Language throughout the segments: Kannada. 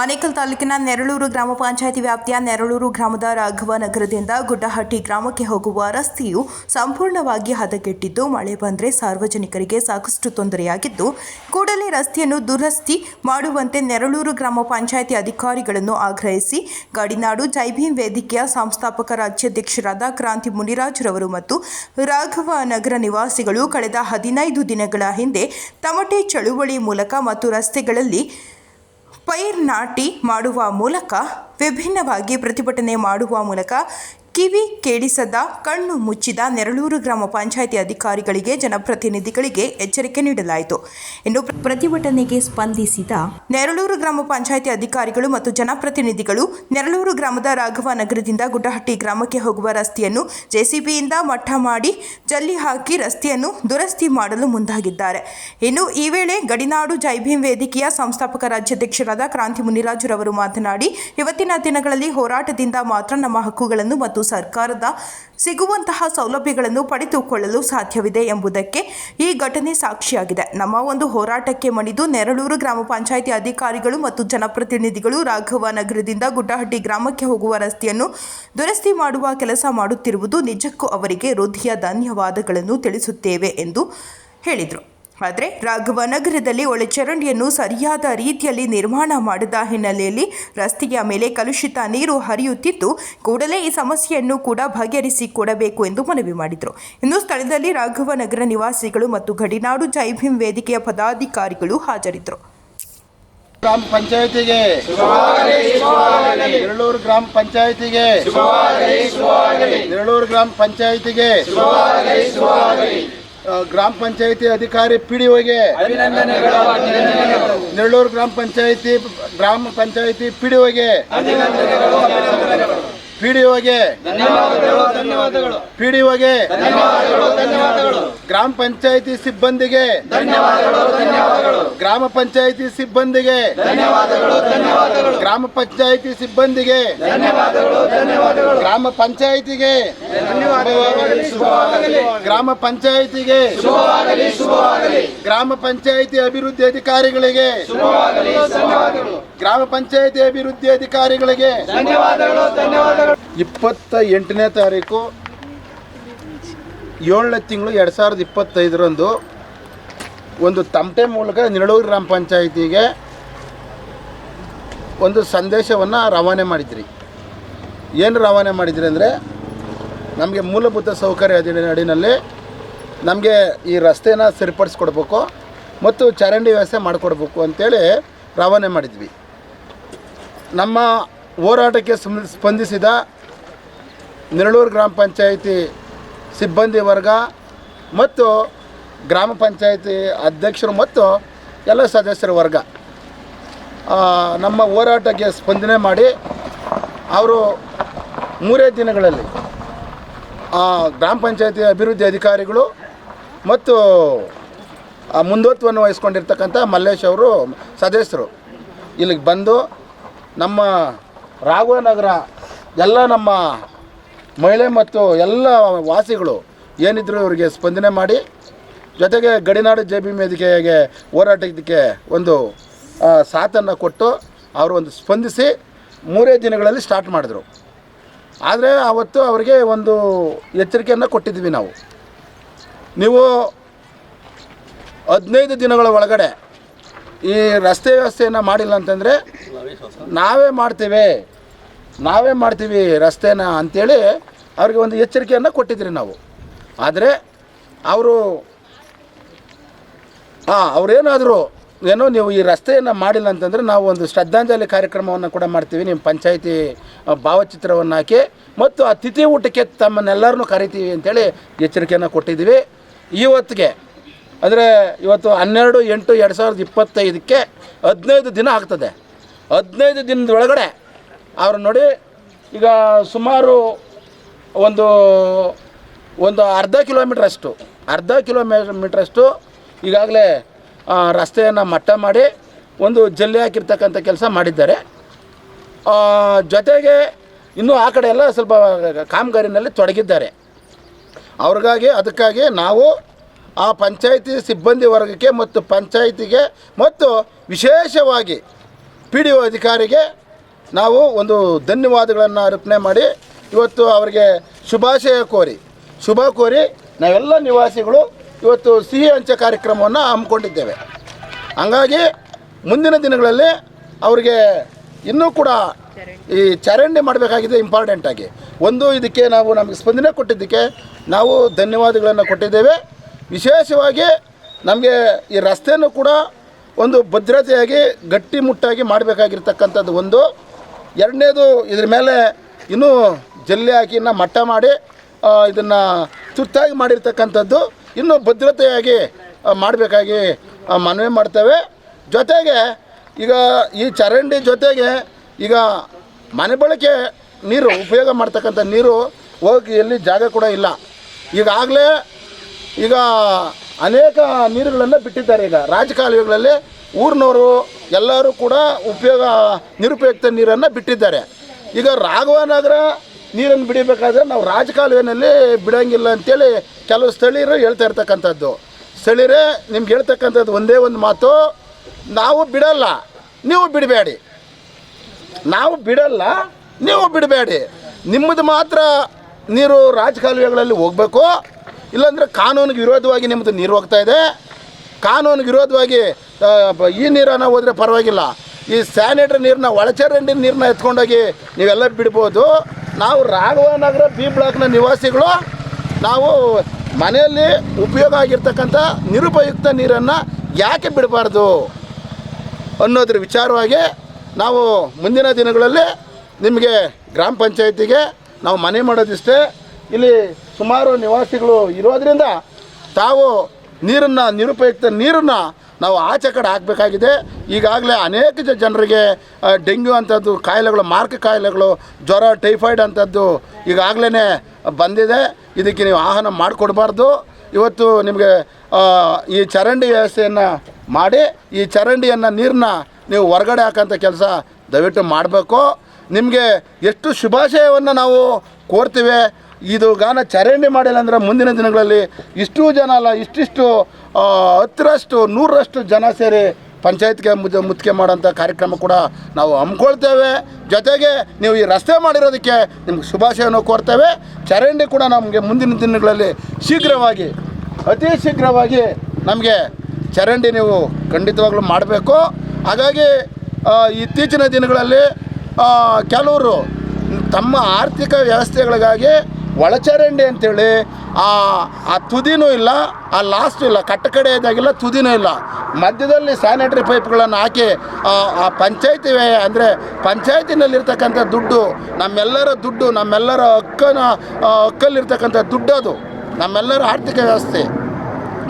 ಆನೇಕಲ್ ತಾಲೂಕಿನ ನೆರಳೂರು ಗ್ರಾಮ ಪಂಚಾಯಿತಿ ವ್ಯಾಪ್ತಿಯ ನೆರಳೂರು ಗ್ರಾಮದ ರಾಘವ ನಗರದಿಂದ ಗುಡ್ಡಹಟ್ಟಿ ಗ್ರಾಮಕ್ಕೆ ಹೋಗುವ ರಸ್ತೆಯು ಸಂಪೂರ್ಣವಾಗಿ ಹದಗೆಟ್ಟಿದ್ದು ಮಳೆ ಬಂದರೆ ಸಾರ್ವಜನಿಕರಿಗೆ ಸಾಕಷ್ಟು ತೊಂದರೆಯಾಗಿದ್ದು, ಕೂಡಲೇ ರಸ್ತೆಯನ್ನು ದುರಸ್ತಿ ಮಾಡುವಂತೆ ನೆರಳೂರು ಗ್ರಾಮ ಪಂಚಾಯಿತಿ ಅಧಿಕಾರಿಗಳನ್ನು ಆಗ್ರಹಿಸಿ, ಗಡಿನಾಡು ಜೈಭೀಮ್ ವೇದಿಕೆಯ ಸಂಸ್ಥಾಪಕ ರಾಜ್ಯಾಧ್ಯಕ್ಷರಾದ ಕ್ರಾಂತಿ ಮುನಿರಾಜ್ರವರು ಮತ್ತು ರಾಘವ ನಗರ ನಿವಾಸಿಗಳು ಕಳೆದ ಹದಿನೈದು ದಿನಗಳ ಹಿಂದೆ ತಮಟೆ ಚಳುವಳಿ ಮೂಲಕ ಮತ್ತು ರಸ್ತೆಗಳಲ್ಲಿ ಪೈರ್ ನಾಟಿ ಮಾಡುವ ಮೂಲಕ ವಿಭಿನ್ನವಾಗಿ ಪ್ರತಿಭಟನೆ ಮಾಡುವ ಮೂಲಕ ಕಿವಿ ಕೇಳಿಸದ ಕಣ್ಣು ಮುಚ್ಚಿದ ನೆರಳೂರು ಗ್ರಾಮ ಪಂಚಾಯಿತಿ ಅಧಿಕಾರಿಗಳಿಗೆ, ಜನಪ್ರತಿನಿಧಿಗಳಿಗೆ ಎಚ್ಚರಿಕೆ ನೀಡಲಾಯಿತು. ಇನ್ನು ಪ್ರ- ಪ್ರತಿಭಟನೆಗೆ ಸ್ಪಂದಿಸಿದ ನೆರಳೂರು ಗ್ರಾಮ ಪಂಚಾಯಿತಿ ಅಧಿಕಾರಿಗಳು ಮತ್ತು ಜನಪ್ರತಿನಿಧಿಗಳು, ನೆರಳೂರು ಗ್ರಾಮದ ರಾಘವ ನಗರದಿಂದ ಗುಡ್ಡಹಟ್ಟಿ ಗ್ರಾಮಕ್ಕೆ ಹೋಗುವ ರಸ್ತೆಯನ್ನು ಜೆಸಿಬಿಯಿಂದ ಮಠ ಮಾಡಿ ಜಲ್ಲಿ ಹಾಕಿ ರಸ್ತೆಯನ್ನು ದುರಸ್ತಿ ಮಾಡಲು ಮುಂದಾಗಿದ್ದಾರೆ. ಇನ್ನು ಈ ವೇಳೆ ಗಡಿನಾಡು ಜೈಭೀಮ್ ವೇದಿಕೆಯ ಸಂಸ್ಥಾಪಕ ರಾಜ್ಯಾಧ್ಯಕ್ಷರಾದ ಕ್ರಾಂತಿ ಮುನಿರಾಜುರವರು ಮಾತನಾಡಿ, ಇವತ್ತಿನ ದಿನಗಳಲ್ಲಿ ಹೋರಾಟದಿಂದ ಮಾತ್ರ ನಮ್ಮ ಹಕ್ಕುಗಳನ್ನು ಮತ್ತು ಸರ್ಕಾರದ ಸಿಗುವಂತಹ ಸೌಲಭ್ಯಗಳನ್ನು ಪಡೆದುಕೊಳ್ಳಲು ಸಾಧ್ಯವಿದೆ ಎಂಬುದಕ್ಕೆ ಈ ಘಟನೆ ಸಾಕ್ಷಿಯಾಗಿದೆ. ನಮ್ಮ ಒಂದು ಹೋರಾಟಕ್ಕೆ ಮಣಿದು ನೆರಳೂರು ಗ್ರಾಮ ಪಂಚಾಯಿತಿ ಅಧಿಕಾರಿಗಳು ಮತ್ತು ಜನಪ್ರತಿನಿಧಿಗಳು ರಾಘವ ನಗರದಿಂದ ಗುಡ್ಡಹಟ್ಟಿ ಗ್ರಾಮಕ್ಕೆ ಹೋಗುವ ರಸ್ತೆಯನ್ನು ದುರಸ್ತಿ ಮಾಡುವ ಕೆಲಸ ಮಾಡುತ್ತಿರುವುದು ನಿಜಕ್ಕೂ ಅವರಿಗೆ ಹೃದಯ ಧನ್ಯವಾದಗಳನ್ನು ತಿಳಿಸುತ್ತೇವೆ ಎಂದು ಹೇಳಿದರು. ಆದರೆ ರಾಘವನಗರದಲ್ಲಿ ಒಳಚರಂಡಿಯನ್ನು ಸರಿಯಾದ ರೀತಿಯಲ್ಲಿ ನಿರ್ಮಾಣ ಮಾಡದ ಹಿನ್ನೆಲೆಯಲ್ಲಿ ರಸ್ತೆಯ ಮೇಲೆ ಕಲುಷಿತ ನೀರು ಹರಿಯುತ್ತಿದ್ದು ಕೂಡಲೇ ಈ ಸಮಸ್ಯೆಯನ್ನು ಕೂಡ ಬಗೆಹರಿಸಿಕೊಡಬೇಕು ಎಂದು ಮನವಿ ಮಾಡಿದರು. ಇನ್ನು ಸ್ಥಳದಲ್ಲಿ ರಾಘವನಗರ ನಿವಾಸಿಗಳು ಮತ್ತು ಗಡಿನಾಡು ಜೈಭೀಮ್ ವೇದಿಕೆಯ ಪದಾಧಿಕಾರಿಗಳು ಹಾಜರಿದ್ದರು. ಗ್ರಾಮ ಪಂಚಾಯತಿಗೆ. ಎರಳೂರು ಗ್ರಾಮ ಪಂಚಾಯತಿಗೆ. ಎರಳೂರು ಗ್ರಾಮ ಪಂಚಾಯತಿಗೆ. ಗ್ರಾಮ ಪಂಚಾಯಿತಿ ಅಧಿಕಾರಿ ಪಿ ಡಿ ಒಗೆ ನೆಳ್ಳೂರು ಗ್ರಾಮ ಪಂಚಾಯಿತಿ ಗ್ರಾಮ ಪಂಚಾಯತಿ ಪಿಡಿಒಗೆ ಪಿಡಿಒಗೆ ಧನ್ಯವಾದಗಳು ಗ್ರಾಮ ಪಂಚಾಯತಿ ಸಿಬ್ಬಂದಿಗೆ ಧನ್ಯವಾದಗಳು ಗ್ರಾಮ ಪಂಚಾಯತಿ ಸಿಬ್ಬಂದಿಗೆ ಧನ್ಯವಾದಗಳು ಧನ್ಯವಾದಗಳು. ಗ್ರಾಮ ಪಂಚಾಯತಿ ಸಿಬ್ಬಂದಿಗೆ ಧನ್ಯವಾದಗಳು ಧನ್ಯವಾದಗಳು. ಗ್ರಾಮ ಪಂಚಾಯತಿಗೆ ಗ್ರಾಮ ಪಂಚಾಯತಿಗೆ ಗ್ರಾಮ ಪಂಚಾಯತಿ ಅಭಿವೃದ್ಧಿ ಅಧಿಕಾರಿಗಳಿಗೆ ಗ್ರಾಮ ಪಂಚಾಯತಿ ಅಭಿವೃದ್ಧಿ ಅಧಿಕಾರಿಗಳಿಗೆ ಇಪ್ಪತ್ತ ಎಂಟನೇ ತಾರೀಕು ಏಳನೇ ತಿಂಗಳು ಎರಡು ಸಾವಿರದ ಇಪ್ಪತ್ತೈದರಂದು ಒಂದು ತಮಟೆ ಮೂಲಕ ನಿರಳೂರು ಗ್ರಾಮ ಪಂಚಾಯಿತಿಗೆ ಒಂದು ಸಂದೇಶವನ್ನು ರವಾನೆ ಮಾಡಿದ್ರಿ. ಏನು ರವಾನೆ ಮಾಡಿದ್ರಿ ಅಂದರೆ ನಮಗೆ ಮೂಲಭೂತ ಸೌಕರ್ಯ ಅಡಿನಲ್ಲಿ ನಮಗೆ ಈ ರಸ್ತೆನ ಸರಿಪಡಿಸ್ಕೊಡ್ಬೇಕು ಮತ್ತು ಚರಂಡಿ ವ್ಯವಸ್ಥೆ ಮಾಡಿಕೊಡ್ಬೇಕು ಅಂತೇಳಿ ರವಾನೆ ಮಾಡಿದ್ವಿ. ನಮ್ಮ ಹೋರಾಟಕ್ಕೆ ಸ್ಪಂದ- ಸ್ಪಂದಿಸಿದ ನೆರಳೂರು ಗ್ರಾಮ ಪಂಚಾಯಿತಿ ಸಿಬ್ಬಂದಿ ವರ್ಗ ಮತ್ತು ಗ್ರಾಮ ಪಂಚಾಯಿತಿ ಅಧ್ಯಕ್ಷರು ಮತ್ತು ಎಲ್ಲ ಸದಸ್ಯರ ವರ್ಗ ನಮ್ಮ ಹೋರಾಟಕ್ಕೆ ಸ್ಪಂದನೆ ಮಾಡಿ ಅವರು ಮೂರೇ ದಿನಗಳಲ್ಲಿ ಗ್ರಾಮ ಪಂಚಾಯತಿ ಅಭಿವೃದ್ಧಿ ಅಧಿಕಾರಿಗಳು ಮತ್ತು ಮುಂದೋತ್ವವನ್ನು ವಹಿಸ್ಕೊಂಡಿರ್ತಕ್ಕಂಥ ಮಲ್ಲೇಶ್ ಅವರು ಸದಸ್ಯರು ಇಲ್ಲಿಗೆ ಬಂದು ನಮ್ಮ ರಾಘವನಗರ ಎಲ್ಲ ನಮ್ಮ ಮಹಿಳೆ ಮತ್ತು ಎಲ್ಲ ವಾಸಿಗಳು ಏನಿದ್ರು ಇವರಿಗೆ ಸ್ಪಂದನೆ ಮಾಡಿ, ಜೊತೆಗೆ ಗಡಿನಾಡು ಜೆ ಬಿ ವೇದಿಕೆಗೆ ಹೋರಾಟಕ್ಕೆ ಒಂದು ಸಾಥನ್ನು ಕೊಟ್ಟು ಅವರು ಒಂದು ಸ್ಪಂದಿಸಿ ಮೂರೇ ದಿನಗಳಲ್ಲಿ ಸ್ಟಾರ್ಟ್ ಮಾಡಿದ್ರು. ಆದರೆ ಆವತ್ತು ಅವರಿಗೆ ಒಂದು ಎಚ್ಚರಿಕೆಯನ್ನು ಕೊಟ್ಟಿದ್ವಿ ನಾವು. ನೀವು ಹದಿನೈದು ದಿನಗಳ ಒಳಗಡೆ ಈ ರಸ್ತೆ ವ್ಯವಸ್ಥೆಯನ್ನು ಮಾಡಿಲ್ಲ ಅಂತಂದರೆ ನಾವೇ ಮಾಡ್ತೀವಿ. ನಾವೇ ಮಾಡ್ತೀವಿ ರಸ್ತೆನ ಅಂಥೇಳಿ ಅವ್ರಿಗೆ ಒಂದು ಎಚ್ಚರಿಕೆಯನ್ನು ಕೊಟ್ಟಿದ್ರಿ ನಾವು. ಆದರೆ ಅವರು ಹಾಂ, ಅವರೇನಾದರೂ ಏನೋ ನೀವು ಈ ರಸ್ತೆಯನ್ನು ಮಾಡಿಲ್ಲ ಅಂತಂದರೆ ನಾವು ಒಂದು ಶ್ರದ್ಧಾಂಜಲಿ ಕಾರ್ಯಕ್ರಮವನ್ನು ಕೂಡ ಮಾಡ್ತೀವಿ. ನಿಮ್ಮ ಪಂಚಾಯಿತಿ ಭಾವಚಿತ್ರವನ್ನು ಹಾಕಿ ಮತ್ತು ಆ ತಿಥಿ ಊಟಕ್ಕೆ ತಮ್ಮನ್ನೆಲ್ಲರನ್ನೂ ಕರಿತೀವಿ ಅಂತೇಳಿ ಎಚ್ಚರಿಕೆಯನ್ನು ಕೊಟ್ಟಿದ್ದೀವಿ. ಇವತ್ತಿಗೆ ಅಂದರೆ ಇವತ್ತು ಹನ್ನೆರಡು, ಎಂಟು, ಎರಡು ಸಾವಿರದ ಇಪ್ಪತ್ತೈದಕ್ಕೆ ಹದಿನೈದು ದಿನ ಆಗ್ತದೆ. ಹದಿನೈದು ದಿನದೊಳಗಡೆ ಅವ್ರು ನೋಡಿ ಈಗ ಸುಮಾರು ಒಂದು ಒಂದು ಅರ್ಧ ಕಿಲೋಮೀಟ್ರಷ್ಟು ಅರ್ಧ ಕಿಲೋಮೀಟ್ರಷ್ಟು ಈಗಾಗಲೇ ರಸ್ತೆಯನ್ನು ಮಟ್ಟ ಮಾಡಿ ಒಂದು ಜಲ್ಲಿ ಹಾಕಿರ್ತಕ್ಕಂಥ ಕೆಲಸ ಮಾಡಿದ್ದಾರೆ. ಜೊತೆಗೆ ಇನ್ನೂ ಆ ಕಡೆ ಎಲ್ಲ ಸ್ವಲ್ಪ ಕಾಮಗಾರಿನಲ್ಲಿ ತೊಡಗಿದ್ದಾರೆ. ಅವ್ರಿಗಾಗಿ, ಅದಕ್ಕಾಗಿ ನಾವು ಆ ಪಂಚಾಯಿತಿ ಸಿಬ್ಬಂದಿ ವರ್ಗಕ್ಕೆ ಮತ್ತು ಪಂಚಾಯಿತಿಗೆ ಮತ್ತು ವಿಶೇಷವಾಗಿ ಪಿ ಡಿ ಒ ಅಧಿಕಾರಿಗೆ ನಾವು ಒಂದು ಧನ್ಯವಾದಗಳನ್ನು ಅರ್ಪಣೆ ಮಾಡಿ ಇವತ್ತು ಅವರಿಗೆ ಶುಭಾಶಯ ಕೋರಿ, ಶುಭ ಕೋರಿ ನಾವೆಲ್ಲ ನಿವಾಸಿಗಳು ಇವತ್ತು ಸಿಹಿ ಹಂಚೆ ಕಾರ್ಯಕ್ರಮವನ್ನು ಹಮ್ಮಿಕೊಂಡಿದ್ದೇವೆ. ಹಂಗಾಗಿ ಮುಂದಿನ ದಿನಗಳಲ್ಲಿ ಅವರಿಗೆ ಇನ್ನೂ ಕೂಡ ಈ ಚರಂಡಿ ಮಾಡಬೇಕಾಗಿದೆ ಇಂಪಾರ್ಟೆಂಟಾಗಿ ಒಂದು ಇದಕ್ಕೆ ನಾವು ನಮಗೆ ಸ್ಪಂದನೆ ಕೊಟ್ಟಿದ್ದಕ್ಕೆ ನಾವು ಧನ್ಯವಾದಗಳನ್ನು ಕೊಟ್ಟಿದ್ದೇವೆ. ವಿಶೇಷವಾಗಿ ನಮಗೆ ಈ ರಸ್ತೆಯನ್ನು ಕೂಡ ಒಂದು ಭದ್ರತೆಯಾಗಿ, ಗಟ್ಟಿಮುಟ್ಟಾಗಿ ಮಾಡಬೇಕಾಗಿರ್ತಕ್ಕಂಥದ್ದು ಒಂದು. ಎರಡನೇದು ಇದ್ರ ಮೇಲೆ ಇನ್ನೂ ಜಲ್ಲಿ ಹಾಕಿ ಇನ್ನು ಮಟ್ಟ ಮಾಡಿ ಇದನ್ನು ತುರ್ತಾಗಿ ಮಾಡಿರ್ತಕ್ಕಂಥದ್ದು ಇನ್ನೂ ಭದ್ರತೆಯಾಗಿ ಮಾಡಬೇಕಾಗಿ ಮನವಿ ಮಾಡ್ತೇವೆ. ಜೊತೆಗೆ ಈಗ ಈ ಚರಂಡಿ ಜೊತೆಗೆ ಈಗ ಮನೆ ಬಳಕೆ ನೀರು, ಉಪಯೋಗ ಮಾಡ್ತಕ್ಕಂಥ ನೀರು ಹೋಗಿ ಎಲ್ಲಿ ಜಾಗ ಕೂಡ ಇಲ್ಲ. ಈಗಾಗಲೇ ಈಗ ಅನೇಕ ನೀರುಗಳನ್ನು ಬಿಟ್ಟಿದ್ದಾರೆ ಈಗ ರಾಜಕಾಲುವೆಗಳಲ್ಲಿ ಊರಿನವರು ಎಲ್ಲರೂ ಕೂಡ ಉಪಯೋಗ, ನಿರುಪಯುಕ್ತ ನೀರನ್ನು ಬಿಟ್ಟಿದ್ದಾರೆ. ಈಗ ರಾಘವನಗರ ನೀರನ್ನು ಬಿಡಿಬೇಕಾದ್ರೆ ನಾವು ರಾಜಕಾಲುವೆನಲ್ಲಿ ಬಿಡೋಂಗಿಲ್ಲ ಅಂತೇಳಿ ಕೆಲವು ಸ್ಥಳೀಯರು ಹೇಳ್ತಾ ಇರ್ತಕ್ಕಂಥದ್ದು. ಸ್ಥಳೀಯರೇ ನಿಮ್ಗೆ ಹೇಳ್ತಕ್ಕಂಥದ್ದು ಒಂದೇ ಒಂದು ಮಾತು, ನಾವು ಬಿಡಲ್ಲ, ನೀವು ಬಿಡಬೇಡಿ. ನಾವು ಬಿಡಲ್ಲ, ನೀವು ಬಿಡಬೇಡಿ. ನಿಮ್ಮದು ಮಾತ್ರ ನೀರು ರಾಜಕಾಲುವೆಗಳಲ್ಲಿ ಹೋಗಬೇಕು. ಇಲ್ಲಾಂದರೆ ಕಾನೂನಿಗೆ ವಿರೋಧವಾಗಿ ನಿಮ್ಮದು ನೀರು ಹೋಗ್ತಾ ಇದೆ. ಕಾನೂನಿಗೆ ವಿರೋಧವಾಗಿ ಈ ನೀರನ್ನು ಹೋದರೆ ಪರವಾಗಿಲ್ಲ. ಈ ಸ್ಯಾನಿಟರಿ ನೀರನ್ನ ಒಳಚರಂಡಿ ನೀರನ್ನ ಎತ್ಕೊಂಡೋಗಿ ನೀವೆಲ್ಲ ಬಿಡ್ಬೋದು. ನಾವು ರಾಘವನಗರ ಬಿ ಬ್ಲಾಕ್ನ ನಿವಾಸಿಗಳು. ನಾವು ಮನೆಯಲ್ಲಿ ಉಪಯೋಗ ಆಗಿರ್ತಕ್ಕಂಥ ನಿರುಪಯುಕ್ತ ನೀರನ್ನು ಯಾಕೆ ಬಿಡಬಾರ್ದು ಅನ್ನೋದ್ರ ವಿಚಾರವಾಗಿ ನಾವು ಮುಂದಿನ ದಿನಗಳಲ್ಲಿ ನಿಮಗೆ ಗ್ರಾಮ ಪಂಚಾಯತಿಗೆ ನಾವು ಮನೆ ಮಾಡೋದಿಷ್ಟೇ. ಇಲ್ಲಿ ಸುಮಾರು ನಿವಾಸಿಗಳು ಇರೋದ್ರಿಂದ ತಾವು ನೀರನ್ನು, ನಿರುಪಯುಕ್ತ ನೀರನ್ನು ನಾವು ಆಚೆ ಕಡೆ ಹಾಕಬೇಕಾಗಿದೆ. ಈಗಾಗಲೇ ಅನೇಕ ಜನರಿಗೆ ಡೆಂಗ್ಯೂ ಅಂಥದ್ದು, ಕಾಯಿಲೆಗಳು, ಮಾರ್ಕ ಕಾಯಿಲೆಗಳು, ಜ್ವರ, ಟೈಫಾಯ್ಡ್ ಅಂಥದ್ದು ಈಗಾಗಲೇ ಬಂದಿದೆ. ಇದಕ್ಕೆ ನೀವು ಆಹ್ವಾನ ಮಾಡಿಕೊಡ್ಬಾರ್ದು. ಇವತ್ತು ನಿಮಗೆ ಈ ಚರಂಡಿ ವ್ಯವಸ್ಥೆಯನ್ನು ಮಾಡಿ, ಈ ಚರಂಡಿಯನ್ನು, ನೀರನ್ನ ನೀವು ಹೊರಗಡೆ ಹಾಕೋಂಥ ಕೆಲಸ ದಯವಿಟ್ಟು ಮಾಡಬೇಕು. ನಿಮಗೆ ಎಷ್ಟು ಶುಭಾಶಯವನ್ನು ನಾವು ಕೋರ್ತೀವಿ ಇದು ಗಾನ ಚರಂಡಿ ಮಾಡಿಲ್ಲ ಅಂದ್ರೆ ಮುಂದಿನ ದಿನಗಳಲ್ಲಿ ಇಷ್ಟು ಜನ ಅಲ್ಲ, ಇಷ್ಟಿಷ್ಟು ಹತ್ತರಷ್ಟು, ನೂರರಷ್ಟು ಜನ ಸೇರಿ ಪಂಚಾಯತ್ಗೆ ಮುದ್ದೆ ಮುತ್ತಿಗೆ ಮಾಡೋಂಥ ಕಾರ್ಯಕ್ರಮ ಕೂಡ ನಾವು ಹಮ್ಮಿಕೊಳ್ತೇವೆ. ಜೊತೆಗೆ ನೀವು ಈ ರಸ್ತೆ ಮಾಡಿರೋದಕ್ಕೆ ನಿಮ್ಗೆ ಶುಭಾಶಯವನ್ನು ಕೋರ್ತೇವೆ. ಚರಂಡಿ ಕೂಡ ನಮಗೆ ಮುಂದಿನ ದಿನಗಳಲ್ಲಿ ಶೀಘ್ರವಾಗಿ, ಅತಿ ಶೀಘ್ರವಾಗಿ ನಮಗೆ ಚರಂಡಿ ನೀವು ಖಂಡಿತವಾಗ್ಲೂ ಮಾಡಬೇಕು. ಹಾಗಾಗಿ ಇತ್ತೀಚಿನ ದಿನಗಳಲ್ಲಿ ಕೆಲವರು ತಮ್ಮ ಆರ್ಥಿಕ ವ್ಯವಸ್ಥೆಗಳಿಗಾಗಿ ಒಳಚರಂಡಿ ಅಂತೇಳಿ ಆ ಆ ತುದಿನೂ ಇಲ್ಲ ಆ ಲಾಸ್ಟ್ ಇಲ್ಲ ಕಟ್ಟ ಕಡೆ ಇದ್ದಾಗಿಲ್ಲ ತುದಿನೂ ಇಲ್ಲ. ಮಧ್ಯದಲ್ಲಿ ಸ್ಯಾನಿಟರಿ ಪೈಪ್ಗಳನ್ನು ಹಾಕಿ ಆ, ಪಂಚಾಯತಿ ಅಂದರೆ ಪಂಚಾಯತಿನಲ್ಲಿರ್ತಕ್ಕಂಥ ದುಡ್ಡು ನಮ್ಮೆಲ್ಲರ ದುಡ್ಡು ನಮ್ಮೆಲ್ಲರ ಹಕ್ಕನ ಹಕ್ಕಲ್ಲಿರ್ತಕ್ಕಂಥ ದುಡ್ಡು ಅದು. ನಮ್ಮೆಲ್ಲರ ಆರ್ಥಿಕ ವ್ಯವಸ್ಥೆ.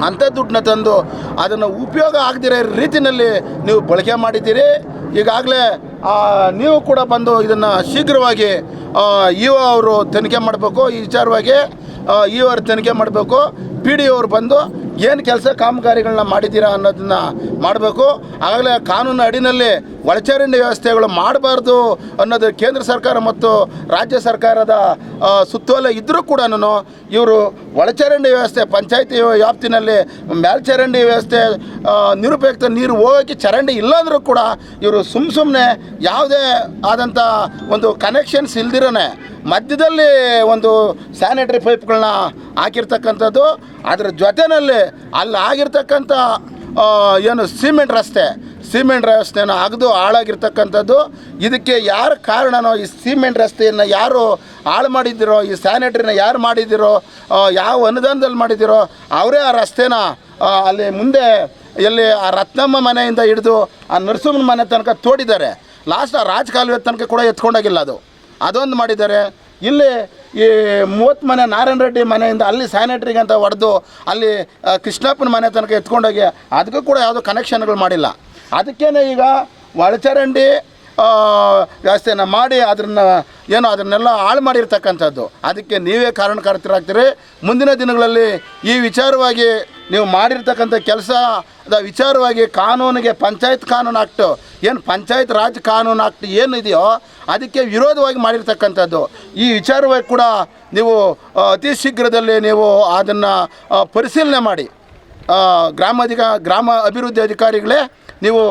ಅಂಥ ದುಡ್ಡನ್ನ ತಂದು ಅದನ್ನು ಉಪಯೋಗ ಆಗದಿರೋ ರೀತಿಯಲ್ಲಿ ನೀವು ಬಳಕೆ ಮಾಡಿದ್ದೀರಿ. ಈಗಾಗಲೇ ನೀವು ಕೂಡ ಬಂದು ಇದನ್ನು ಶೀಘ್ರವಾಗಿ ಇ ಅವರು ತನಿಖೆ ಮಾಡಬೇಕು, ಈ ವಿಚಾರವಾಗಿ ಇ ಅವರು ತನಿಖೆ ಮಾಡಬೇಕು, ಪಿ ಡಿ ಅವರು ಬಂದು ಏನು ಕೆಲಸ ಕಾಮಗಾರಿಗಳನ್ನ ಮಾಡಿದ್ದೀರಾ ಅನ್ನೋದನ್ನ ಮಾಡಬೇಕು. ಆಗಲೇ ಕಾನೂನು ಅಡಿನಲ್ಲಿ ಒಳಚರಂಡಿ ವ್ಯವಸ್ಥೆಗಳು ಮಾಡಬಾರ್ದು ಅನ್ನೋದು ಕೇಂದ್ರ ಸರ್ಕಾರ ಮತ್ತು ರಾಜ್ಯ ಸರ್ಕಾರದ ಸುತ್ತೋಲೆ ಇದ್ದರೂ ಕೂಡ ಇವರು ಒಳಚರಂಡಿ ವ್ಯವಸ್ಥೆ, ಪಂಚಾಯತಿ ವ್ಯಾಪ್ತಿನಲ್ಲಿ ಮೇಲ್ಚರಂಡಿ ವ್ಯವಸ್ಥೆ ನಿರುಪಯುಕ್ತ ನೀರು ಹೋಗೋಕ್ಕೆ ಚರಂಡಿ ಇಲ್ಲಾಂದರೂ ಕೂಡ ಇವರು ಸುಮ್ಮ ಸುಮ್ಮನೆ ಯಾವುದೇ ಆದಂಥ ಒಂದು ಕನೆಕ್ಷನ್ಸ್ ಇಲ್ದಿರೋನೆ ಮಧ್ಯದಲ್ಲಿ ಒಂದು ಸ್ಯಾನಿಟರಿ ಪೈಪ್ಗಳನ್ನ ಹಾಕಿರ್ತಕ್ಕಂಥದ್ದು, ಅದರ ಜೊತೆಯಲ್ಲಿ ಅಲ್ಲಿ ಆಗಿರ್ತಕ್ಕಂಥ ಏನು ಸಿಮೆಂಟ್ ರಸ್ತೆ ಸಿಮೆಂಟ್ ರಸ್ತೆಯನ್ನು ಅಗದು ಹಾಳಾಗಿರ್ತಕ್ಕಂಥದ್ದು, ಇದಕ್ಕೆ ಯಾರು ಕಾರಣನೋ ಈ ಸಿಮೆಂಟ್ ರಸ್ತೆಯನ್ನು ಯಾರು ಹಾಳು ಮಾಡಿದ್ದೀರೋ, ಈ ಸ್ಯಾನಿಟ್ರಿನ ಯಾರು ಮಾಡಿದ್ದೀರೋ ಯಾವ ಅನುದಾನದಲ್ಲಿ ಮಾಡಿದ್ದೀರೋ, ಅವರೇ ಆ ರಸ್ತೆನ ಅಲ್ಲಿ ಮುಂದೆ ಎಲ್ಲಿ ಆ ರತ್ನಮ್ಮ ಮನೆಯಿಂದ ಹಿಡಿದು ಆ ನರಸಿಂಹನ ಮನೆ ತನಕ ತೋಡಿದ್ದಾರೆ. ಲಾಸ್ಟ್ ಆ ರಾಜಕಾಲುವೆ ತನಕ ಕೂಡ ಎತ್ಕೊಂಡೋಗಿಲ್ಲ ಅದು. ಅದೊಂದು ಮಾಡಿದ್ದಾರೆ. ಇಲ್ಲಿ ಈ ಮೂವತ್ತು ಮನೆ ನಾರಾಯಣ ರೆಡ್ಡಿ ಮನೆಯಿಂದ ಅಲ್ಲಿ ಸ್ಯಾನಿಟ್ರಿಗೆ ಅಂತ ಹೊಡೆದು ಅಲ್ಲಿ ಕೃಷ್ಣಪ್ಪನ ಮನೆ ತನಕ ಎತ್ಕೊಂಡೋಗಿ, ಅದಕ್ಕೂ ಕೂಡ ಯಾವುದೋ ಕನೆಕ್ಷನ್ಗಳು ಮಾಡಿಲ್ಲ. ಅದಕ್ಕೇನೆ ಈಗ ಒಳಚರಂಡಿ ವ್ಯವಸ್ಥೆಯನ್ನು ಮಾಡಿ ಅದನ್ನು ಏನು ಅದನ್ನೆಲ್ಲ ಹಾಳು ಮಾಡಿರ್ತಕ್ಕಂಥದ್ದು. ಅದಕ್ಕೆ ನೀವೇ ಕಾರಣಕರ್ತರಾಗ್ತೀರಿ. ಮುಂದಿನ ದಿನಗಳಲ್ಲಿ ಈ ವಿಚಾರವಾಗಿ ನೀವು ಮಾಡಿರ್ತಕ್ಕಂಥ ಕೆಲಸದ ವಿಚಾರವಾಗಿ ಕಾನೂನಿಗೆ ಪಂಚಾಯತ್ ಕಾನೂನು ಆಕ್ಟು, ಏನು ಪಂಚಾಯತ್ ರಾಜ್ ಕಾನೂನು ಆಕ್ಟ್ ಏನಿದೆಯೋ ಅದಕ್ಕೆ ವಿರೋಧವಾಗಿ ಮಾಡಿರ್ತಕ್ಕಂಥದ್ದು. ಈ ವಿಚಾರವಾಗಿ ಕೂಡ ನೀವು ಅತಿ ಶೀಘ್ರದಲ್ಲಿ ನೀವು ಅದನ್ನು ಪರಿಶೀಲನೆ ಮಾಡಿ. ಗ್ರಾಮಾಧಿಕ, ಗ್ರಾಮ ಅಭಿವೃದ್ಧಿ ಅಧಿಕಾರಿಗಳೇ ನೀವು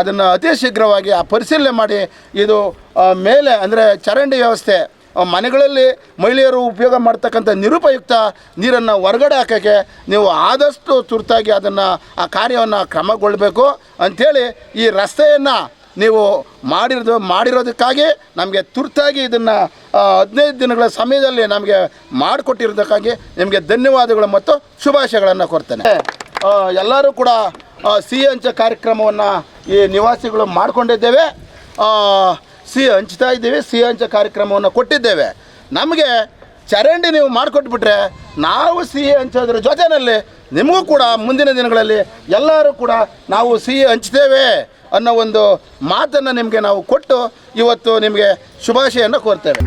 ಅದನ್ನು ಅತಿ ಶೀಘ್ರವಾಗಿ ಆ ಪರಿಶೀಲನೆ ಮಾಡಿ, ಇದು ಮೇಲೆ, ಅಂದರೆ ಚರಂಡಿ ವ್ಯವಸ್ಥೆ ಮನೆಗಳಲ್ಲಿ ಮಹಿಳೆಯರು ಉಪಯೋಗ ಮಾಡ್ತಕ್ಕಂಥ ನಿರುಪಯುಕ್ತ ನೀರನ್ನು ಹೊರಗಡೆ ಹಾಕೋಕ್ಕೆ ನೀವು ಆದಷ್ಟು ತುರ್ತಾಗಿ ಅದನ್ನು, ಆ ಕಾರ್ಯವನ್ನು ಕ್ರಮಗೊಳ್ಳಬೇಕು ಅಂಥೇಳಿ ಈ ರಸ್ತೆಯನ್ನು ನೀವು ಮಾಡಿರೋದು, ಮಾಡಿರೋದಕ್ಕಾಗಿ ನಮಗೆ ತುರ್ತಾಗಿ ಇದನ್ನು ಹದಿನೈದು ದಿನಗಳ ಸಮಯದಲ್ಲಿ ನಮಗೆ ಮಾಡಿಕೊಟ್ಟಿರೋದಕ್ಕಾಗಿ ನಿಮಗೆ ಧನ್ಯವಾದಗಳು ಮತ್ತು ಶುಭಾಶಯಗಳನ್ನು ಕೊಡ್ತೇನೆ ಎಲ್ಲರೂ ಕೂಡ ಸಿಹಿ ಹಂಚ ಕಾರ್ಯಕ್ರಮವನ್ನು ಈ ನಿವಾಸಿಗಳು ಮಾಡಿಕೊಂಡಿದ್ದೇವೆ. ಸಿ ಹಂಚ್ತಾ ಇದ್ದೀವಿ ಸಿ ಹಂಚ ಕಾರ್ಯಕ್ರಮವನ್ನು ಕೊಟ್ಟಿದ್ದೇವೆ. ನಮಗೆ ಚರಂಡಿ ನೀವು ಮಾಡಿಕೊಟ್ಬಿಟ್ರೆ ನಾವು ಸಿ ಹಂಚೋದ್ರ ಜೊತೆಯಲ್ಲಿ ನಿಮಗೂ ಕೂಡ ಮುಂದಿನ ದಿನಗಳಲ್ಲಿ ಎಲ್ಲರೂ ಕೂಡ ನಾವು ಸಿಹಿ ಹಂಚ್ತೇವೆ ಅನ್ನೋ ಒಂದು ಮಾತನ್ನು ನಿಮಗೆ ನಾವು ಕೊಟ್ಟು ಇವತ್ತು ನಿಮಗೆ ಶುಭಾಶಯನ್ನು ಕೋರ್ತೇವೆ.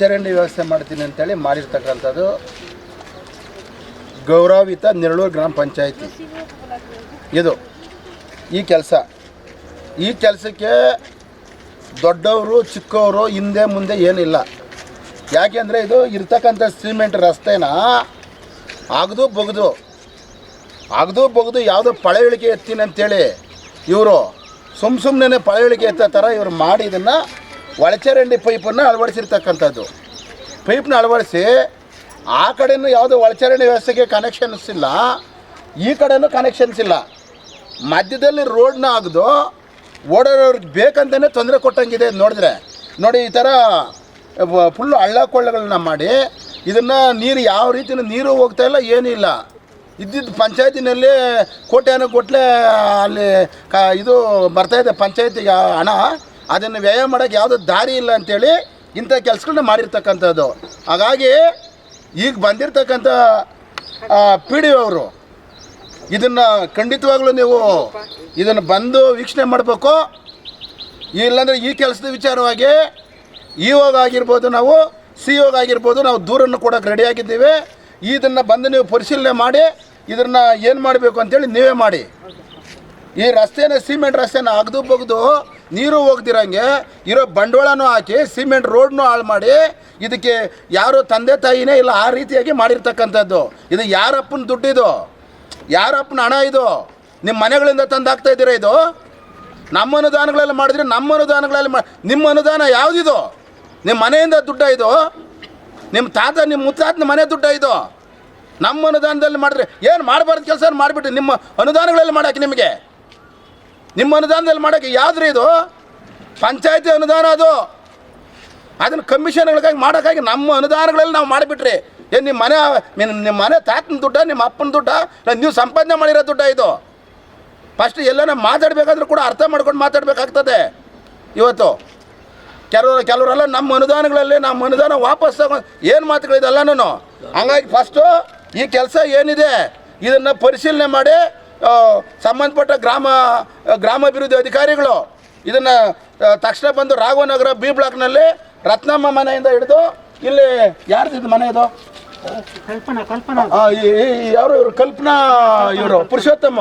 ಒಳಚರಂಡಿ ವ್ಯವಸ್ಥೆ ಮಾಡ್ತೀನಿ ಅಂತೇಳಿ ಮಾಡಿರ್ತಕ್ಕಂಥದ್ದು ಗೌರವಿತ ನೆರಳೂರು ಗ್ರಾಮ ಪಂಚಾಯಿತಿ. ಇದು ಈ ಕೆಲಸ. ಈ ಕೆಲಸಕ್ಕೆ ದೊಡ್ಡವರು, ಚಿಕ್ಕವರು ಹಿಂದೆ ಮುಂದೆ ಏನಿಲ್ಲ. ಯಾಕೆಂದರೆ ಇದು ಇರ್ತಕ್ಕಂಥ ಸಿಮೆಂಟ್ ರಸ್ತೆನ ಅಗದು ಬಗ್ದು ಅಗದು ಬಗ್ದು ಯಾವುದೋ ಪಳೆಯಳಿಕೆ ಎತ್ತೀನಿ ಅಂತೇಳಿ ಇವರು ಸುಮ್ಮ ಸುಮ್ಮನೆ ಪಳೆಯಳಿಕೆ ಎತ್ತ ಥರ ಇವರು ಮಾಡಿ ಇದನ್ನು ಒಳಚರಂಡಿ ಪೈಪನ್ನು ಅಳವಡಿಸಿರ್ತಕ್ಕಂಥದ್ದು. ಪೈಪ್ನ ಅಳವಡಿಸಿ ಆ ಕಡೆಯೂ ಯಾವುದೋ ಒಳಚರಂಡಿ ವ್ಯವಸ್ಥೆಗೆ ಕನೆಕ್ಷನ್ಸ್ ಇಲ್ಲ ಈ ಕಡೆಯೂ ಕನೆಕ್ಷನ್ಸ್ ಇಲ್ಲ ಮಧ್ಯದಲ್ಲಿ ರೋಡ್ನ ಆಗದು ಓಡೋರವ್ರಿಗೆ ಬೇಕಂತಲೇ ತೊಂದರೆ ಕೊಟ್ಟಂಗಿದೆ ನೋಡಿದ್ರೆ. ನೋಡಿ, ಈ ಥರ ಫುಲ್ಲು ಹಳ್ಳ ಕೊಳ್ಳಗಳನ್ನ ಮಾಡಿ ಇದನ್ನು ನೀರು ಯಾವ ರೀತಿಯೂ ನೀರು ಹೋಗ್ತಾ ಇಲ್ಲ, ಏನೂ ಇಲ್ಲ. ಇದ್ದಿದ್ದು ಪಂಚಾಯತಿನಲ್ಲಿ ಕೋಟ್ಯಾನು ಕೊಟ್ಲೆ ಅಲ್ಲಿ ಕ ಇದು ಬರ್ತಾಯಿದೆ ಪಂಚಾಯತಿಗೆ ಹಣ. ಅದನ್ನು ವ್ಯಯ ಮಾಡೋಕ್ಕೆ ಯಾವುದೋ ದಾರಿ ಇಲ್ಲ ಅಂತೇಳಿ ಇಂಥ ಕೆಲಸಗಳನ್ನ ಮಾಡಿರ್ತಕ್ಕಂಥದ್ದು. ಹಾಗಾಗಿ ಈಗ ಬಂದಿರತಕ್ಕಂಥ ಪಿ ಡಿ ಅವರು ಇದನ್ನು ಖಂಡಿತವಾಗ್ಲೂ ನೀವು ಇದನ್ನು ಬಂದು ವೀಕ್ಷಣೆ ಮಾಡಬೇಕು. ಇಲ್ಲಾಂದರೆ ಈ ಕೆಲಸದ ವಿಚಾರವಾಗಿ ಆಗಿರ್ಬೋದು ನಾವು, ಸಿ ಆಗಿರ್ಬೋದು ನಾವು ದೂರನ್ನು ಕೊಡೋಕೆ ರೆಡಿಯಾಗಿದ್ದೀವಿ ಇದನ್ನು ಬಂದು ನೀವು ಪರಿಶೀಲನೆ ಮಾಡಿ, ಇದನ್ನು ಏನು ಮಾಡಬೇಕು ಅಂತೇಳಿ ನೀವೇ ಮಾಡಿ. ಈ ರಸ್ತೆನ ಸಿಮೆಂಟ್ ರಸ್ತೆನ ಅಗ್ದು ಬಗ್ದು ನೀರು ಹೋಗ್ದಿರಂಗೆ ಇರೋ ಬಂಡವಾಳನೂ ಹಾಕಿ ಸಿಮೆಂಟ್ ರೋಡ್ನೂ ಹಾಳು ಮಾಡಿ ಇದಕ್ಕೆ ಯಾರು ತಂದೆ ತಾಯಿನೇ ಇಲ್ಲ ಆ ರೀತಿಯಾಗಿ ಮಾಡಿರ್ತಕ್ಕಂಥದ್ದು. ಇದು ಯಾರಪ್ಪನ ದುಡ್ಡಿದು? ಯಾರಪ್ಪನ ಹಣ ಇದು? ನಿಮ್ಮ ಮನೆಗಳಿಂದ ತಂದು ಹಾಕ್ತಾ ಇದ್ದೀರಾ ಇದು? ನಮ್ಮ ಅನುದಾನಗಳಲ್ಲಿ ಮಾಡಿದ್ರೆ ನಮ್ಮ ಅನುದಾನಗಳಲ್ಲಿ ಮಾ ನಿಮ್ಮ ಅನುದಾನ ಯಾವುದಿದು? ನಿಮ್ಮ ಮನೆಯಿಂದ ದುಡ್ಡ ಇದು? ನಿಮ್ಮ ತಾತ, ನಿಮ್ಮ ಮುತ್ತಾತನ ಮನೆ ದುಡ್ಡ ಇದು? ನಮ್ಮ ಅನುದಾನದಲ್ಲಿ ಮಾಡಿದ್ರೆ ಏನು ಮಾಡಬಾರ್ದು ಕೆಲಸ ಮಾಡಿಬಿಟ್ಟು ನಿಮ್ಮ ಅನುದಾನಗಳಲ್ಲಿ ಮಾಡೋಕೆ ನಿಮಗೆ? ನಿಮ್ಮ ಅನುದಾನದಲ್ಲಿ ಮಾಡೋಕೆ ಯಾವ್ದ್ರಿ ಇದು? ಪಂಚಾಯತಿ ಅನುದಾನ ಅದು. ಅದನ್ನು ಕಮಿಷನ್ಗಳಿಗಾಗಿ ಮಾಡೋಕ್ಕಾಗಿ ನಮ್ಮ ಅನುದಾನಗಳಲ್ಲಿ ನಾವು ಮಾಡಿಬಿಟ್ರಿ. ಏನು ನಿಮ್ಮ ಮನೆ ನಿಮ್ಮ ಮನೆ ತಾತನ ದುಡ್ಡ, ನಿಮ್ಮ ಅಪ್ಪನ ದುಡ್ಡ ನೀವು ಸಂಪಾದನೆ ಮಾಡಿರೋ ದುಡ್ಡ ಇದು? ಫಸ್ಟ್ ಎಲ್ಲನ ಮಾತಾಡಬೇಕಾದ್ರೂ ಕೂಡ ಅರ್ಥ ಮಾಡ್ಕೊಂಡು ಮಾತಾಡಬೇಕಾಗ್ತದೆ. ಇವತ್ತು ಕೆಲವರು ಕೆಲವರೆಲ್ಲ ನಮ್ಮ ಅನುದಾನಗಳಲ್ಲಿ ನಮ್ಮ ಅನುದಾನ ವಾಪಸ್ ತಗೊಂಡು ಏನು ಮಾತುಗಳಿದೆಲ್ಲನೂ ಹಂಗಾಗಿ ಫಸ್ಟು ಈ ಕೆಲಸ ಏನಿದೆ? ಇದನ್ನು ಪರಿಶೀಲನೆ ಮಾಡಿ ಸಂಬಂಧಪಟ್ಟ ಗ್ರಾಮ ಗ್ರಾಮಾಭಿವೃದ್ಧಿ ಅಧಿಕಾರಿಗಳು ಇದನ್ನು ತಕ್ಷಣ ಬಂದು ರಾಘವನಗರ ಬಿ ಬ್ಲಾಕ್ನಲ್ಲಿ ರತ್ನಮ್ಮ ಮನೆಯಿಂದ ಹಿಡಿದು ಇಲ್ಲಿ ಯಾರ್ದು ಇದು? ಮನೆ ಇದು ಯಾರು ಇವರು? ಕಲ್ಪನಾ ಇವರು ಪುರುಷೋತ್ತಮ.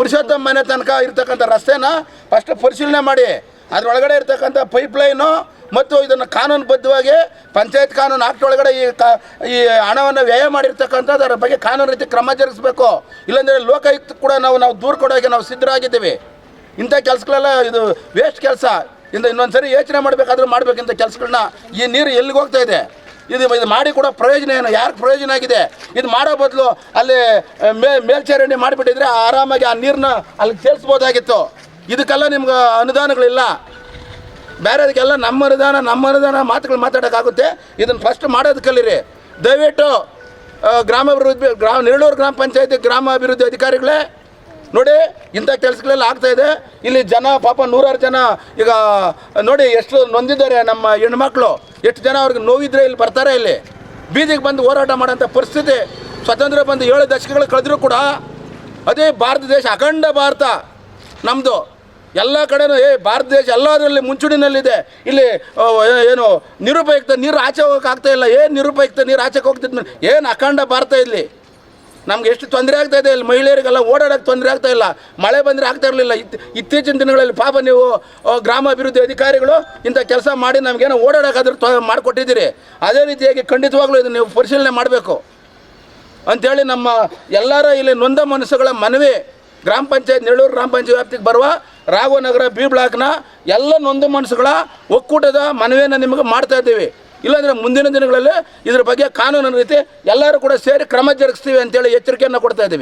ಪುರುಷೋತ್ತಮ ಮನೆ ತನಕ ಇರ್ತಕ್ಕಂಥ ರಸ್ತೆನ ಫಸ್ಟ್ ಪರಿಶೀಲನೆ ಮಾಡಿ. ಅದರೊಳಗಡೆ ಇರ್ತಕ್ಕಂಥ ಪೈಪ್ ಲೈನು ಮತ್ತು ಇದನ್ನು ಕಾನೂನುಬದ್ಧವಾಗಿ ಪಂಚಾಯತ್ ಕಾನೂನು ಆಕ್ಟ್ ಒಳಗಡೆ ಈ ಕಾ, ಈ ಹಣವನ್ನು ವ್ಯಯ ಮಾಡಿರ್ತಕ್ಕಂಥ ಅದರ ಬಗ್ಗೆ ಕಾನೂನು ರೀತಿ ಕ್ರಮ ಜರುಗಿಸಬೇಕು. ಇಲ್ಲಾಂದರೆ ಲೋಕಾಯುಕ್ತ ಕೂಡ ನಾವು ನಾವು ದೂರ ಕೊಡೋಕೆ ನಾವು ಸಿದ್ಧರಾಗಿದ್ದೀವಿ. ಇಂಥ ಕೆಲಸಗಳೆಲ್ಲ ಇದು ವೇಸ್ಟ್ ಕೆಲಸ. ಇಂದ ಇನ್ನೊಂದು ಸರಿ ಯೋಚನೆ ಮಾಡಬೇಕಾದ್ರೂ ಮಾಡಬೇಕಿಂತ ಕೆಲಸಗಳನ್ನ ಈ ನೀರು ಎಲ್ಲಿಗೆ ಹೋಗ್ತಾ ಇದೆ? ಇದು ಇದು ಮಾಡಿ ಕೂಡ ಪ್ರಯೋಜನ ಏನು? ಯಾರಿಗೆ ಪ್ರಯೋಜನ ಆಗಿದೆ? ಇದು ಮಾಡೋ ಬದಲು ಅಲ್ಲಿ ಮೇಲ್ಚಾರಣೆ ಮಾಡಿಬಿಟ್ಟಿದ್ರೆ ಆರಾಮಾಗಿ ಆ ನೀರನ್ನ ಅಲ್ಲಿ ಸೇರಿಸ್ಬೋದಾಗಿತ್ತು. ಇದಕ್ಕೆಲ್ಲ ನಿಮ್ಗೆ ಅನುದಾನಗಳಿಲ್ಲ. ಬೇರೆದಕ್ಕೆಲ್ಲ ನಮ್ಮ ಅನುದಾನ ನಮ್ಮ ಅನುದಾನ ಮಾತುಗಳು ಮಾತಾಡೋಕ್ಕಾಗುತ್ತೆ. ಇದನ್ನು ಫಸ್ಟ್ ಮಾಡೋದು ಕಲೀರಿ ದಯವಿಟ್ಟು ಗ್ರಾಮಾಭಿವೃದ್ಧಿ ಗ್ರಾಮ ನೆರಳೂರು ಗ್ರಾಮ ಪಂಚಾಯತಿ ಗ್ರಾಮಾಭಿವೃದ್ಧಿ ಅಧಿಕಾರಿಗಳೇ, ನೋಡಿ, ಇಂಥ ಕೆಲಸಗಳೆಲ್ಲ ಇದೆ. ಇಲ್ಲಿ ಜನ, ಪಾಪ ನೂರಾರು ಜನ, ಈಗ, ನೋಡಿ, ಎಷ್ಟು ನೊಂದಿದ್ದಾರೆ ನಮ್ಮ ಹೆಣ್ಮಕ್ಳು. ಎಷ್ಟು ಜನ ಅವ್ರಿಗೆ ನೋವಿದ್ರೆ ಇಲ್ಲಿ ಬರ್ತಾರೆ ಇಲ್ಲಿ. ಬೀದಿಗೆ ಬಂದು ಹೋರಾಟ ಮಾಡೋಂಥ ಪರಿಸ್ಥಿತಿ, ಸ್ವತಂತ್ರ ಬಂದು ಏಳು ದಶಕಗಳು ಕಳೆದರೂ ಕೂಡ, ಅದೇ ಭಾರತ ದೇಶ, ಅಖಂಡ ಭಾರತ ನಮ್ಮದು ಎಲ್ಲ ಕಡೆನೂ, ಏ, ಭಾರತ ದೇಶ ಎಲ್ಲದರಲ್ಲಿ ಮುಂಚೂಣಿನಲ್ಲಿದೆ ಇಲ್ಲಿ ಏನು, ನಿರುಪಯುಕ್ತ ನೀರು ಆಚೆ ಹೋಗೋಕ್ಕಾಗ್ತಾ ಇಲ್ಲ. ಏನು ನಿರುಪಯುಕ್ತ ನೀರು ಆಚೆಗೆ ಹೋಗ್ತಿದ್ ಏನು ಅಖಂಡ ಭಾರತ ಇಲ್ಲಿ? ನಮ್ಗೆ ಎಷ್ಟು ತೊಂದರೆ ಆಗ್ತಾ ಇದೆ ಇಲ್ಲಿ. ಮಹಿಳೆಯರಿಗೆಲ್ಲ ಓಡಾಡೋಕ್ಕೆ ತೊಂದರೆ ಆಗ್ತಾ ಇಲ್ಲ. ಮಳೆ ಬಂದರೆ ಆಗ್ತಾ ಇರಲಿಲ್ಲ. ಇತ್ ಇತ್ತೀಚಿನ ದಿನಗಳಲ್ಲಿ ಪಾಪ ನೀವು ಗ್ರಾಮಾಭಿವೃದ್ಧಿ ಅಧಿಕಾರಿಗಳು ಇಂಥ ಕೆಲಸ ಮಾಡಿ ನಮಗೇನೋ ಓಡಾಡೋಕ್ಕಾದ್ರೂ ತೊ ಮಾಡಿಕೊಟ್ಟಿದ್ದೀರಿ. ಅದೇ ರೀತಿಯಾಗಿ ಖಂಡಿತವಾಗ್ಲೂ ಇದನ್ನು ನೀವು ಪರಿಶೀಲನೆ ಮಾಡಬೇಕು. ಅಂಥೇಳಿ ನಮ್ಮ ಎಲ್ಲರ ಇಲ್ಲಿ ನೊಂದ ಮನಸ್ಸುಗಳ ಮನವಿ ಗ್ರಾಮ ಪಂಚಾಯತ್ ನೆಳ್ಳೂರು ಗ್ರಾಮ ಪಂಚಾಯತ್ ವ್ಯಾಪ್ತಿಗೆ ಬರುವ ರಾಘವನಗರ ಬಿ ಬ್ಲಾಕ್ನ ಎಲ್ಲ ನೊಂದು ಮನಸ್ಸುಗಳ ಒಕ್ಕೂಟದ ಮನವಿಯನ್ನು ನಿಮಗೆ ಮಾಡ್ತಾ ಇದ್ದೀವಿ. ಇಲ್ಲಾಂದರೆ ಮುಂದಿನ ದಿನಗಳಲ್ಲಿ ಇದ್ರ ಬಗ್ಗೆ ಕಾನೂನಿನ ರೀತಿ ಎಲ್ಲರೂ ಕೂಡ ಸೇರಿ ಕ್ರಮ ಜರುಗಿಸ್ತೀವಿ ಅಂತೇಳಿ ಎಚ್ಚರಿಕೆಯನ್ನು ಕೊಡ್ತಾ ಇದ್ದೀವಿ.